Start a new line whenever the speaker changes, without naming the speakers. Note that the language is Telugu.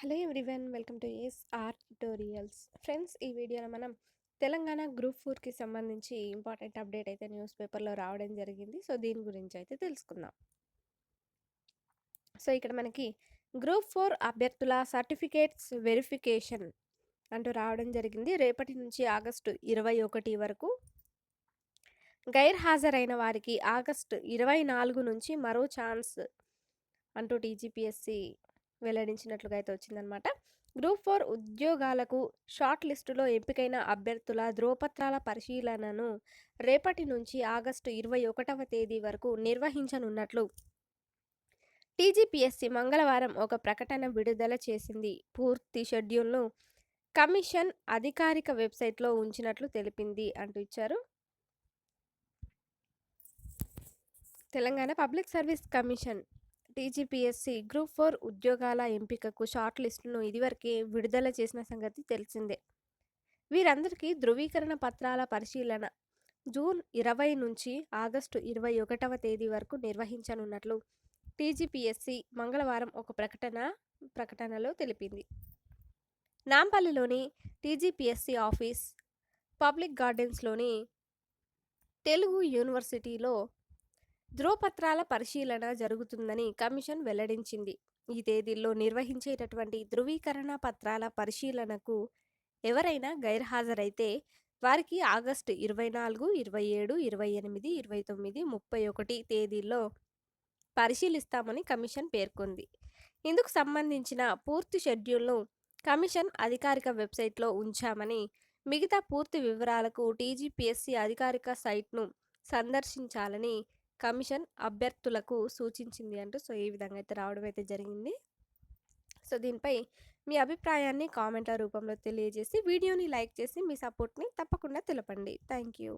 Hello everyone welcome to SR tutorials. Friends ఈ వీడియోలో మనం తెలంగాణ గ్రూప్ ఫోర్కి సంబంధించి ఇంపార్టెంట్ అప్డేట్ అయితే న్యూస్ పేపర్లో రావడం జరిగింది. సో దీని గురించి అయితే తెలుసుకుందాం. సో ఇక్కడ మనకి గ్రూప్ ఫోర్ అభ్యర్థుల సర్టిఫికేట్స్ వెరిఫికేషన్ అంటూ రావడం జరిగింది. రేపటి నుంచి ఆగస్టు ఇరవై ఒకటి వరకు. గైర్హాజరైన వారికి ఆగస్టు ఇరవై నాలుగు నుంచి మరో ఛాన్స్ అంటూ టీజీపీఎస్సి వెల్లడించినట్లుగా అయితే వచ్చిందనమాట. గ్రూప్ ఫోర్ ఉద్యోగాలకు షార్ట్ లిస్టులో ఎంపికైన అభ్యర్థుల ధ్రువపత్రాల పరిశీలనను రేపటి నుంచి ఆగస్టు ఇరవై ఒకటవ తేదీ వరకు నిర్వహించనున్నట్లు టీజీపీఎస్సి మంగళవారం ఒక ప్రకటన విడుదల చేసింది. పూర్తి షెడ్యూల్ను కమిషన్ అధికారిక వెబ్సైట్లో ఉంచినట్లు తెలిపింది అంటూ ఇచ్చారు. Telangana public service commission TGPSC group four ఉద్యోగాల ఎంపికకు షార్ట్ లిస్టును ఇదివరకే విడుదల చేసిన సంగతి తెలిసిందే. వీరందరికీ ధృవీకరణ పత్రాల పరిశీలన జూన్ ఇరవై నుంచి ఆగస్టు ఇరవై ఒకటవ తేదీ వరకు నిర్వహించనున్నట్లు టీజీపీఎస్సీ మంగళవారం ఒక ప్రకటన ప్రకటనలో తెలిపింది. నాంపల్లిలోని టీజీపీఎస్సీ ఆఫీస్ పబ్లిక్ గార్డెన్స్లోని తెలుగు యూనివర్సిటీలో ధ్రువపత్రాల పరిశీలన జరుగుతుందని కమిషన్ వెల్లడించింది. ఈ తేదీల్లో నిర్వహించేటటువంటి ధృవీకరణ పత్రాల పరిశీలనకు ఎవరైనా గైర్హాజరైతే వారికి ఆగస్టు ఇరవై నాలుగు ఇరవై ఏడు ఇరవై ఎనిమిది ఇరవై తొమ్మిది ముప్పై ఒకటి తేదీల్లో పరిశీలిస్తామని కమిషన్ పేర్కొంది. ఇందుకు సంబంధించిన పూర్తి షెడ్యూల్ను కమిషన్ అధికారిక వెబ్సైట్లో ఉంచామని మిగతా పూర్తి వివరాలకు టీజీపీఎస్సీ అధికారిక సైట్ను సందర్శించాలని కమిషన్ అభ్యర్థులకు సూచించింది అంటూ సో ఈ విధంగా అయితే రావడం అయితే జరిగింది. సో దీనిపై మీ అభిప్రాయాన్ని కామెంట్ల రూపంలో తెలియజేసి వీడియోని లైక్ చేసి మీ సపోర్ట్ని తప్పకుండా తెలపండి. Thank you